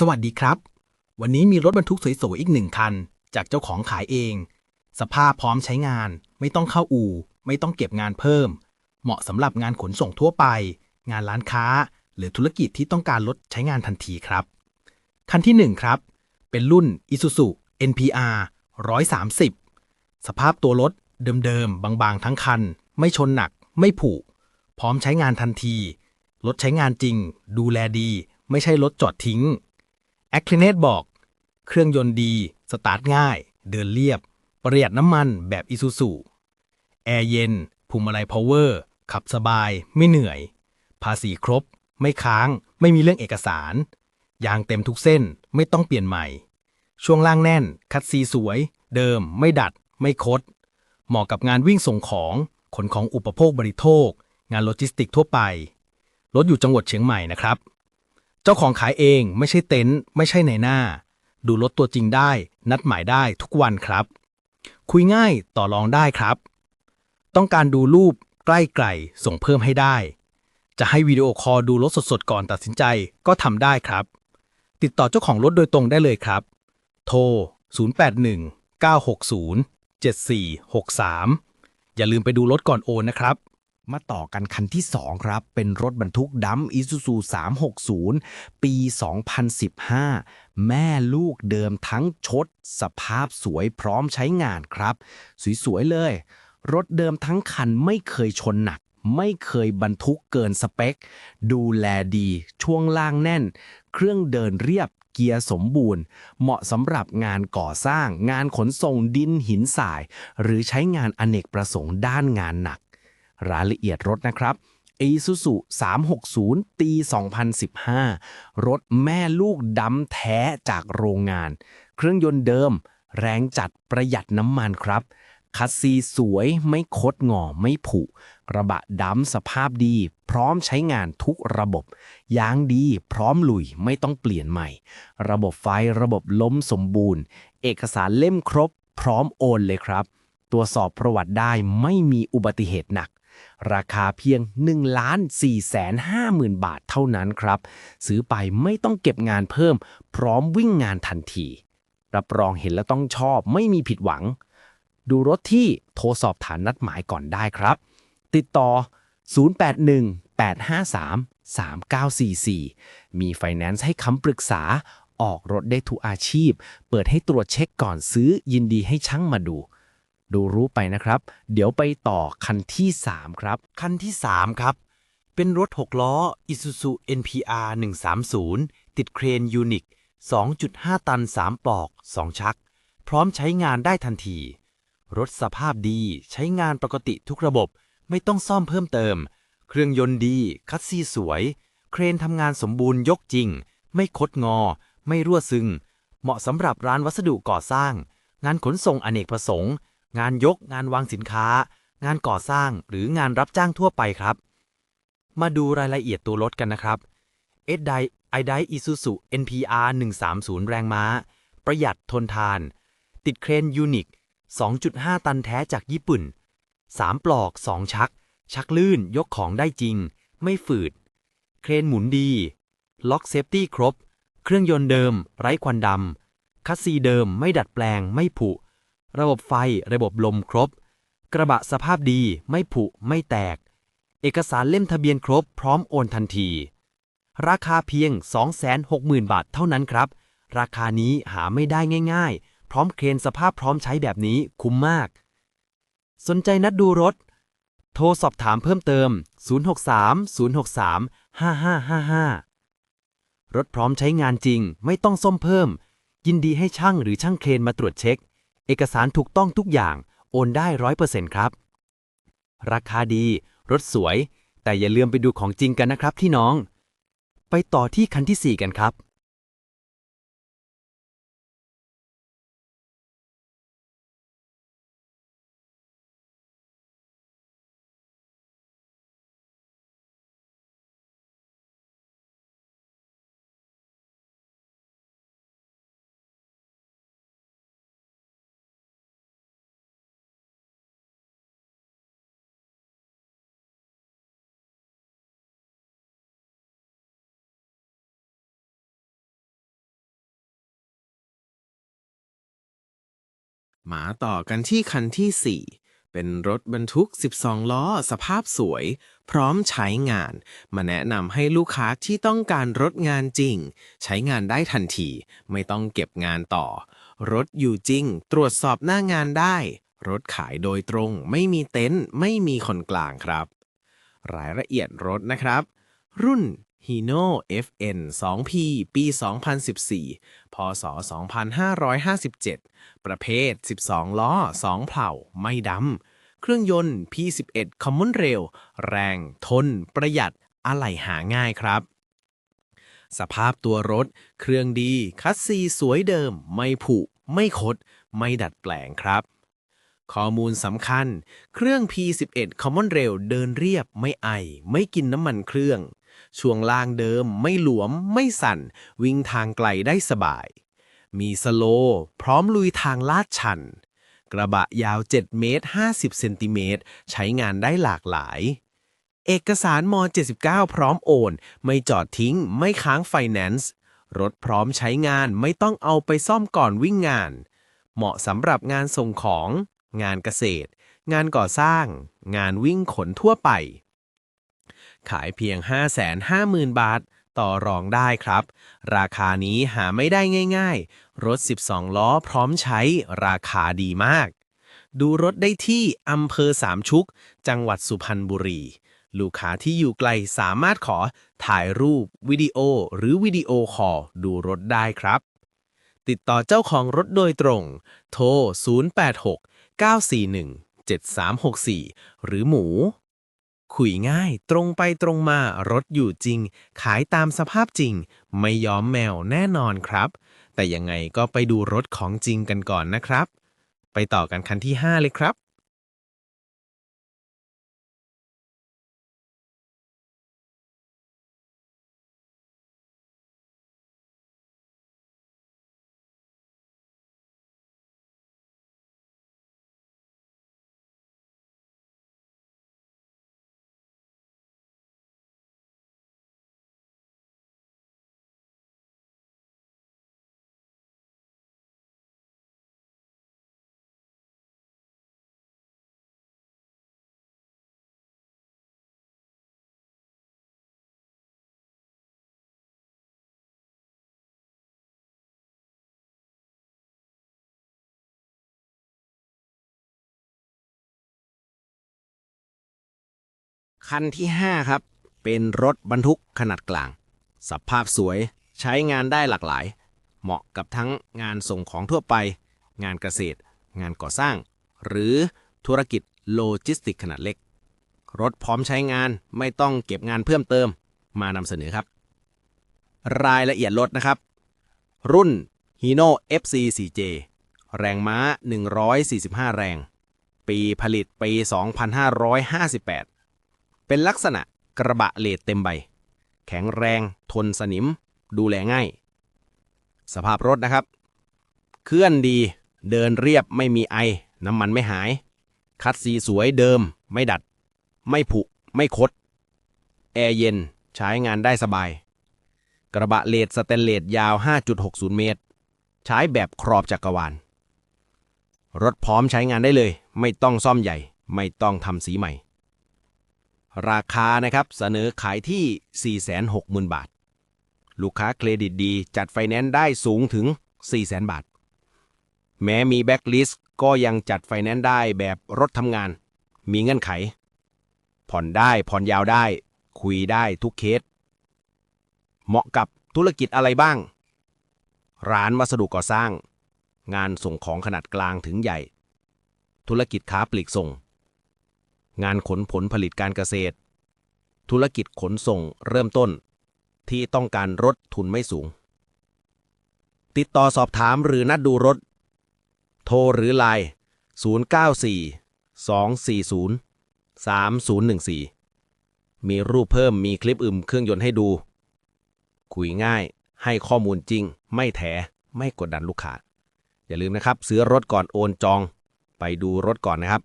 สวัสดีครับ วันนี้มีรถบรรทุกสวยๆอีกหนึ่งคัน จากเจ้าของขายเอง สภาพพร้อมใช้งาน ไม่ต้องเข้าอู่ ไม่ต้องเก็บงานเพิ่ม เหมาะสำหรับงานขนส่งทั่วไป งานร้านค้า หรือธุรกิจที่ต้องการรถใช้งานทันทีครับ คันที่ 1 ครับ เป็นรุ่น Isuzu NPR 130 สภาพตัวรถเดิมๆบางๆทั้งคัน ไม่ชนหนัก ไม่ผุพร้อมใช้งานทันที รถใช้งานจริง ดูแลดี ไม่ใช่รถจอดทิ้ง แอค i ิเนตบอก เครื่องยนต์ดี สตาร์ทง่าย เดินเรียบ ประหยัดน้ำมันแบบอิซูซูแอร์เย็นภูมิอะไรพาวเวอร์ ขับสบาย ไม่เหนื่อย ภาษีครบ ไม่ค้าง ไม่มีเรื่องเอกสาร ยางเต็มทุกเส้น ไม่ต้องเปลี่ยนใหม่ ช่วงล่างแน่น คัดซีสวย เดิม ไม่ดัด ไม่คด เหมาะกับงานวิ่งส่งของ ขนของอุปโภคบริโภค งานโลจิสติกทั่วไป รถอยู่จังหวัดเชียงใหม่นะครับ เจ้าของขายเองไม่ใช่เต็นท์ไม่ใช่ในหน้า ดูรถตัวจริงได้ นัดหมายได้ทุกวันครับ คุยง่ายต่อรองได้ครับ ต้องการดูรูปใกล้ไกลส่งเพิ่มให้ได้ จะให้วิดีโอคอลดูรถสดๆก่อนตัดสินใจก็ทำได้ครับ ติดต่อเจ้าของรถโดยตรงได้เลยครับ โทร 081 960 7463 อย่าลืมไปดูรถก่อนโอนนะครับ มาต่อกันคันที่ 2 ครับ เป็นรถบรรทุกดัมอิซูซู360 ปี 2015 แม่ลูกเดิมทั้งชด สภาพสวยพร้อมใช้งานครับ สวย ๆ เลย รถเดิมทั้งคันไม่เคยชนหนัก ไม่เคยบรรทุกเกินสเปค ดูแลดี ช่วงล่างแน่น เครื่องเดินเรียบเกียร์สมบูรณ์ เหมาะสำหรับงานก่อสร้าง งานขนส่งดินหินทราย หรือใช้งานอเนกประสงค์ด้านงานหนัก รายละเอียดรถนะครับ Isuzu 360 ปี 2015 รถแม่ลูกดำแท้จากโรงงาน เครื่องยนต์เดิม แรงจัดประหยัดน้ำมันครับ คัสซีสวยไม่คดงอไม่ผุ กระบะดำสภาพดี พร้อมใช้งานทุกระบบ ยางดีพร้อมลุยไม่ต้องเปลี่ยนใหม่ ระบบไฟระบบล้มสมบูรณ์ เอกสารเล่มครบ พร้อมโอนเลยครับตรวจสอบประวัติได้ไม่มีอุบัติเหตุหนัก ราคาเพียง1ล้าน4แสน5หมื่นบาทเท่านั้นครับ ซื้อไปไม่ต้องเก็บงานเพิ่ม พร้อมวิ่งงานทันที รับรองเห็นแล้วต้องชอบไม่มีผิดหวัง ดูรถที่โทรสอบถามนัดหมายก่อนได้ครับ ติดต่อ 081-853-3944 มีไฟแนนซ์ให้คำปรึกษาออกรถได้ทุกอาชีพ เปิดให้ตรวจเช็คก่อนซื้อยินดีให้ช่างมาดู ดูรู้ไปนะครับ เดี๋ยวไปต่อคันที่ 3 ครับ คันที่ 3 ครับ เป็นรถ 6 ล้อ Isuzu NPR 130 ติดเครนยูนิค2.5 ตัน 3 ปลอก 2 ชัก พร้อมใช้งานได้ทันที รถสภาพดีใช้งานปกติทุกระบบ ไม่ต้องซ่อมเพิ่มเติม เครื่องยนต์ดี คัสซีสวย เครนทำงานสมบูรณ์ยกจริง ไม่คดงอ ไม่รั่วซึง เหมาะสำหรับร้านวัสดุก่อสร้าง งานขนส่งอเนกประสงค์ งานยก งานวางสินค้า งานก่อสร้างหรืองานรับจ้างทั่วไปครับ มาดูรายละเอียดตัวรถกันนะครับเอ็ดไดไอไดอิซูซุ NPR 130 แรงม้า ประหยัดทนทาน ติดเครนยูนิค2.5 ตันแท้จากญี่ปุ่น 3 ปลอก 2 ชัก ชักลื่นยกของได้จริง ไม่ฝืด เครนหมุนดี ล็อกเซฟตี้ครบ เครื่องยนต์เดิม ไร้ควันดำคัสซีเดิมไม่ดัดแปลงไม่ผุ ระบบไฟ ระบบลมครบ กระบะสภาพดี ไม่ผุ ไม่แตก เอกสารเล่มทะเบียนครบ พร้อมโอนทันที ราคาเพียง 260,000 บาทเท่านั้นครับ ราคานี้หาไม่ได้ง่าย ๆ พร้อมเครนสภาพพร้อมใช้แบบนี้คุ้มมาก สนใจนัดดูรถ โทรสอบถามเพิ่มเติม 063 063 5555 รถพร้อมใช้งานจริง ไม่ต้องซ่อมเพิ่ม ยินดีให้ช่างหรือช่างเครนมาตรวจเช็ค เอกสารถูกต้องทุกอย่าง โอนได้ร้อยเปอร์เซ็นต์ครับ ราคาดี รถสวย แต่อย่าลืมไปดูของจริงกันนะครับที่น้อง ไปต่อที่คันที่ 4 กันครับ มาต่อกันที่คันที่ 4 เป็นรถบรรทุก 12 ล้อ สภาพสวย พร้อมใช้งาน มาแนะนำให้ลูกค้าที่ต้องการรถงานจริง ใช้งานได้ทันที ไม่ต้องเก็บงานต่อ รถอยู่จริง ตรวจสอบหน้างานได้ รถขายโดยตรง ไม่มีเต็นท์ไม่มีคนกลางครับ รายละเอียดรถนะครับ รุ่น Hino FN 2P ปี 2014 พศ 2557 ประเภท 12 ล้อ 2 เผาไม่ดำ เครื่องยนต์ P11 Common Rail แรง ทน ประหยัด อะไหล่หาง่ายครับ สภาพตัวรถ เครื่องดี คัสซีสวยเดิม ไม่ผุ ไม่คด ไม่ดัดแปลงครับข้อมูลสำคัญ เครื่อง P11 Common Rail เดินเรียบไม่ไอ ไม่กินน้ำมันเครื่อง ช่วงล่างเดิมไม่หลวมไม่สั่น วิ่งทางไกลได้สบาย มีสโลว์พร้อมลุยทางลาดชัน กระบะยาว 7 เมตร 50 เซนติเมตร ใช้งานได้หลากหลาย เอกสารม 79 พร้อมโอน ไม่จอดทิ้ง ไม่ค้างไฟแนนซ์ รถพร้อมใช้งานไม่ต้องเอาไปซ่อมก่อนวิ่งงาน เหมาะสำหรับงานส่งของ งานเกษตร งานก่อสร้าง งานวิ่งขนทั่วไป ขายเพียง 550,000 บาท ต่อรองได้ครับ ราคานี้หาไม่ได้ง่ายๆ รถ 12 ล้อพร้อมใช้ราคาดีมาก ดูรถได้ที่อำเภอสามชุก จังหวัดสุพรรณบุรี ลูกค้าที่อยู่ไกลสามารถขอถ่ายรูป วิดีโอ หรือวิดีโอคอลดูรถได้ครับ ติดต่อเจ้าของรถโดยตรง โทร 086 941 7364 หรือหมู คุยง่าย ตรงไปตรงมารถอยู่จริง ขายตามสภาพจริง ไม่ย้อมแมวแน่นอนครับ แต่ยังไงก็ไปดูรถของจริงกันก่อนนะครับ ไปต่อกันคันที่ 5 เลยครับ คันที่ 5 ครับ เป็นรถบรรทุกขนาดกลาง สภาพสวยใช้งานได้หลากหลาย เหมาะกับทั้งงานส่งของทั่วไป งานเกษตร งานก่อสร้าง หรือธุรกิจโลจิสติกขนาดเล็ก รถพร้อมใช้งานไม่ต้องเก็บงานเพิ่มเติมมานำเสนอครับ รายละเอียดรถนะครับ รุ่น Hino FC 4J แรงม้า 145 แรง ปีผลิตปี 2558 เป็นลักษณะกระบะเลดเต็มใบ แข็งแรง ทนสนิม ดูแลง่าย สภาพรถนะครับ เคลื่อนดีเดินเรียบไม่มีไอ น้ำมันไม่หาย คัดสีสวยเดิม ไม่ดัด ไม่ผุ ไม่คด แอร์เย็นใช้งานได้สบาย กระบะเลดสเตนเลสยาว 5.60 เมตร ใช้แบบครอบจักรวาล รถพร้อมใช้งานได้เลย ไม่ต้องซ่อมใหญ่ ไม่ต้องทำสีใหม่ ราคานะครับเสนอขายที่ 460,000 บาท ลูกค้าเครดิตดีจัดไฟแนนซ์ได้สูงถึง 400,000 บาท แม้มีแบ็กลิสต์ก็ยังจัดไฟแนนซ์ได้แบบรถทำงาน มีเงื่อนไข ผ่อนได้ผ่อนยาวได้ คุยได้ทุกเคส เหมาะกับธุรกิจอะไรบ้าง ร้านวัสดุก่อสร้าง งานส่งของขนาดกลางถึงใหญ่ ธุรกิจค้าปลีกส่ง งานขนผลผลิตการเกษตร ธุรกิจขนส่งเริ่มต้น ที่ต้องการรถทุนไม่สูง ติดต่อสอบถามหรือนัดดูรถ โทรหรือไลน์094 240 3014 มีรูปเพิ่มมีคลิปอึมเครื่องยนต์ให้ดู คุยง่ายให้ข้อมูลจริง ไม่แถไม่กดดันลูกค้าอย่าลืมนะครับ ซื้อรถก่อนโอนจอง ไปดูรถก่อนนะครับ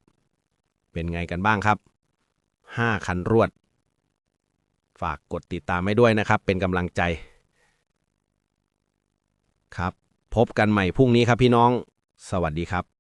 เป็นไงกันบ้างครับ 5 คันรวด ฝากกดติดตามให้ด้วยนะครับ เป็นกำลังใจ ครับ พบกันใหม่พรุ่งนี้ครับพี่น้อง สวัสดีครับ